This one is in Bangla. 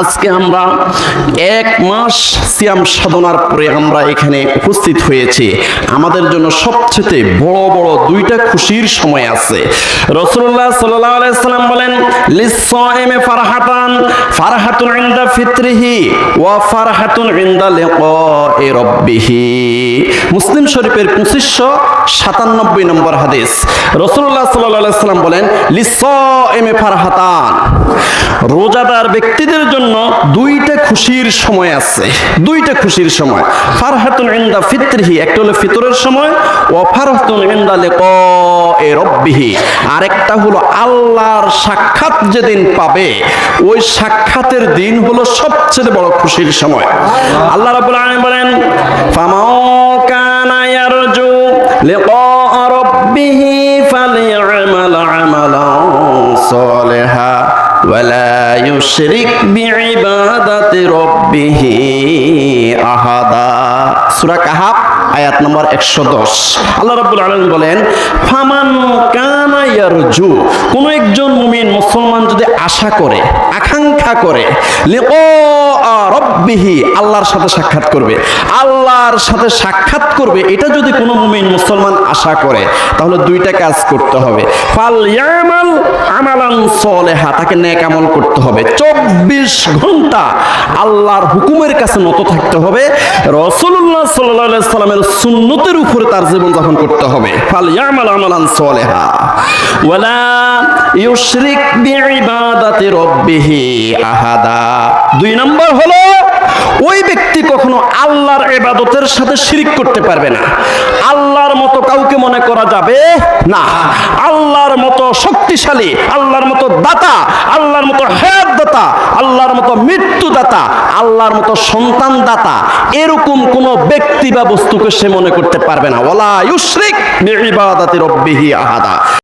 আজকে আমরা এক মাস সিয়াম সাধনার পরে আমরা এখানে উপস্থিত হয়েছি। আমাদের জন্য সবচেয়ে বড় বড় দুইটা খুশির সময় আছে। রসুল্লাহ সাল্লাম বলেন, লিসসাইমে ফারহাতান, ফারহাতুন ইনদা ফিত্রিহি ওয়া ফারহাতুন ইনদা লিকাই রাব্বিহি। মুসলিম শরীফের পঁচিশশো সাতানব্বই নম্বর হাদিস। রসুল্লাহ সাল্লাহ সাল্লাম বলেন, লিসসাইমে ফারহাতান রোজাদার ব্যক্তিদের জন্য দুইটা খুশির সময় আছে। দুইটা খুশির সময়। ফারহাতুন ইনদা ফিত্রিহি, একটা হলো ফিতরের সময়, ও ফারহাতুন ইনদা লিকাই রাব্বিহি। আরেকটা হলো আল্লাহর সাক্ষাৎ যেদিন পাবে, ওই সাক্ষাতের দিন হলো সবচেয়ে বড় খুশির সময়। আল্লাহ রাব্বুল আলামিন বলেন ফামাও কানা ইয়ারজু লিকা রাব্বিহি ফালিয়ামাল আমালান সালিহা। ولا يشرك بعبادة ربه أحدا সূরা কাহাব আয়াত নম্বর 110 আল্লাহ রাব্বুল আলামিন বলেন ফামান কানা ইয়ারজু কোন একজন মুমিন মুসলমান যদি আশা করে আকাঙ্ক্ষা করে লিকা রব্বিহি আল্লাহর সাথে সাক্ষাৎ করবে আল্লাহর সাথে সাক্ষাৎ করবে এটা যদি কোনো মুমিন মুসলমান আশা করে তাহলে দুইটা কাজ করতে হবে ফাল ইয়ামাল আমালান সলেহা, তাকে নেক আমল করতে হবে। চব্বিশ ঘণ্টা আল্লাহর হুকুমের কাছে নত থাকতে হবে। রসুল্লাহ সাল্লাহ সাল্লামের সুন্নতের উপরে তার জীবন যাপন করতে হবে। ফাল ইয়ামাল আমালান সলেহা ওয়ালা ইউশরিক বিইবাদাতি রাব্বিহি আহাদা। দুই নম্বর হলো, ওই ব্যক্তি কখনো আল্লাহর ইবাদতের সাথে শিরিক করতে পারবে না। মতো কাউকে মনে করা যাবে না। আল্লাহর মতো শক্তিশালী, আল্লাহর মতো দাতা, আল্লাহর মতো হায়াত দাতা আল্লাহর মতো মৃত্যু দাতা আল্লাহর মতো সন্তান দাতা এরকম কোন ব্যক্তি বা বস্তুকে সে মনে করতে পারবে না। ওলা ইউশ্রিক বিইবাদাতি রব্বিহি আহাদা।